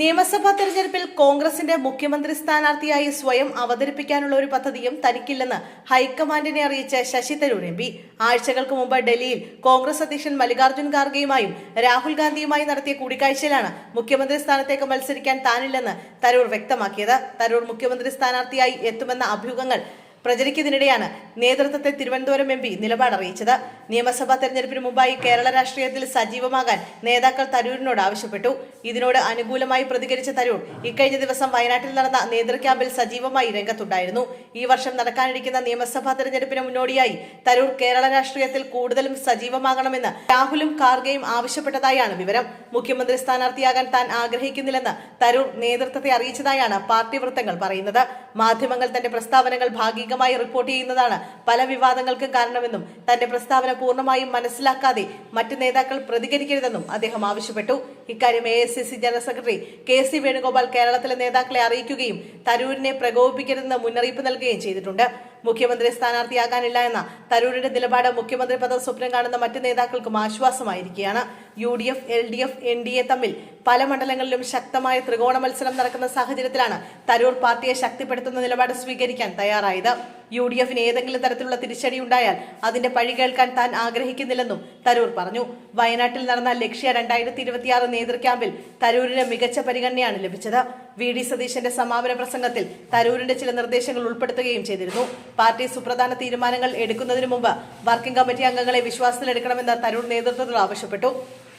നിയമസഭാ തെരഞ്ഞെടുപ്പിൽ കോൺഗ്രസിന്റെ മുഖ്യമന്ത്രി സ്ഥാനാർത്ഥിയായി സ്വയം അവതരിപ്പിക്കാനുള്ള ഒരു പദ്ധതിയും തനിക്കില്ലെന്ന് ഹൈക്കമാൻഡിനെ അറിയിച്ച ശശി തരൂർ എം പി. ആഴ്ചകൾക്ക് മുമ്പ് ഡൽഹിയിൽ കോൺഗ്രസ് അധ്യക്ഷൻ മല്ലികാർജുൻ ഖാർഗെയുമായും രാഹുൽ ഗാന്ധിയുമായി നടത്തിയ കൂടിക്കാഴ്ചയിലാണ് മുഖ്യമന്ത്രി സ്ഥാനത്തേക്ക് മത്സരിക്കാൻ താനില്ലെന്ന് തരൂർ വ്യക്തമാക്കിയത്. തരൂർ മുഖ്യമന്ത്രി സ്ഥാനാർത്ഥിയായി എത്തുമെന്ന അഭ്യൂഹങ്ങൾ പ്രചരിക്കുന്നതിനിടെയാണ് നേതൃത്വത്തെ തിരുവനന്തപുരം എം പി നിലപാടറിയിച്ചത് നിയമസഭാ തെരഞ്ഞെടുപ്പിന് മുമ്പായി കേരള രാഷ്ട്രീയത്തിൽ സജീവമാകാൻ നേതാക്കൾ തരൂരിനോട് ആവശ്യപ്പെട്ടു. ഇതിനോട് അനുകൂലമായി പ്രതികരിച്ച തരൂർ ഇക്കഴിഞ്ഞ ദിവസം വയനാട്ടിൽ നടന്ന നേതൃക്യാമ്പിൽ സജീവമായി രംഗത്തുണ്ടായിരുന്നു. ഈ വർഷം നടക്കാനിരിക്കുന്ന നിയമസഭാ തെരഞ്ഞെടുപ്പിന് മുന്നോടിയായി തരൂർ കേരള രാഷ്ട്രീയത്തിൽ കൂടുതലും സജീവമാകണമെന്ന് രാഹുലും കാർഗയും ആവശ്യപ്പെട്ടതായാണ് വിവരം. മുഖ്യമന്ത്രി സ്ഥാനാർത്ഥിയാകാൻ താൻ ആഗ്രഹിക്കുന്നില്ലെന്ന് തരൂർ നേതൃത്വത്തെ അറിയിച്ചതായാണ് പാർട്ടി വൃത്തങ്ങൾ പറയുന്നത്. മാധ്യമങ്ങൾ തന്റെ പ്രസ്താവനകൾ ഭാഗികമായി റിപ്പോർട്ട് ചെയ്യുന്നതാണ്. പല വിവാദങ്ങൾക്കും കാരണമെന്നും തന്റെ പ്രസ്താവന പൂർണമായും മനസ്സിലാക്കാതെ മറ്റ് നേതാക്കൾ പ്രതികരിക്കരുതെന്നും അദ്ദേഹം ആവശ്യപ്പെട്ടു. ഇക്കാര്യം A S C general secretary K C Venugopal കേരളത്തിലെ നേതാക്കളെ അറിയിക്കുകയും തരൂരിനെ പ്രകോപിപ്പിക്കരുതെന്ന് മുന്നറിയിപ്പ് നൽകുകയും ചെയ്തിട്ടുണ്ട്. മുഖ്യമന്ത്രി സ്ഥാനാർത്ഥിയാകാനില്ല എന്ന തരൂരിന്റെ നിലപാട് മുഖ്യമന്ത്രി പദം സ്വപ്നം കാണുന്ന മറ്റ് നേതാക്കൾക്കും ആശ്വാസമായിരിക്കുകയാണ്. U D F L D F N D A തമ്മിൽ പല മണ്ഡലങ്ങളിലും ശക്തമായ ത്രികോണ മത്സരം നടക്കുന്ന സാഹചര്യത്തിലാണ് തരൂർ പാർട്ടിയെ ശക്തിപ്പെടുത്തുന്ന നിലപാട് സ്വീകരിക്കാൻ തയ്യാറായത്. യു ഡി എഫിന് ഏതെങ്കിലും തരത്തിലുള്ള തിരിച്ചടി ഉണ്ടായാൽ അതിന്റെ പഴി കേൾക്കാൻ താൻ ആഗ്രഹിക്കുന്നില്ലെന്നും തരൂർ പറഞ്ഞു. വയനാട്ടിൽ നടന്ന ലക്ഷ്യ രണ്ടായിരത്തി ഇരുപത്തിയാറ് നേതൃക്യാമ്പിൽ തരൂരിന് മികച്ച പരിഗണനയാണ് ലഭിച്ചത്. വി ഡി സതീശന്റെ സമാപന പ്രസംഗത്തിൽ തരൂരിന്റെ ചില നിർദ്ദേശങ്ങൾ ഉൾപ്പെടുത്തുകയും ചെയ്തിരുന്നു. പാർട്ടി സുപ്രധാന തീരുമാനങ്ങൾ എടുക്കുന്നതിന് മുമ്പ് വർക്കിംഗ് കമ്മിറ്റി അംഗങ്ങളെ വിശ്വാസത്തിലെടുക്കണമെന്ന് തരൂർ നേതൃത്വത്തിൽ ആവശ്യപ്പെട്ടു.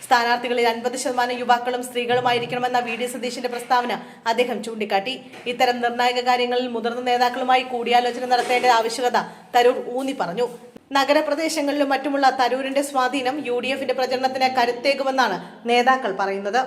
സ്ഥാനാർത്ഥികളിൽ അൻപത് ശതമാനം യുവാക്കളും സ്ത്രീകളുമായിരിക്കണമെന്ന വി ഡി സതീഷിന്റെ പ്രസ്താവന അദ്ദേഹം ചൂണ്ടിക്കാട്ടി. ഇത്തരം നിർണായക കാര്യങ്ങളിൽ മുതിർന്ന നേതാക്കളുമായി കൂടിയാലോചന നടത്തേണ്ട ആവശ്യകത തരൂർ ഊന്നി പറഞ്ഞു. നഗരപ്രദേശങ്ങളിലും മറ്റുമുള്ള തരൂരിന്റെ സ്വാധീനം യു ഡി എഫിന്റെ പ്രചരണത്തിന് കരുത്തേകുമെന്നാണ് നേതാക്കൾ പറയുന്നത്.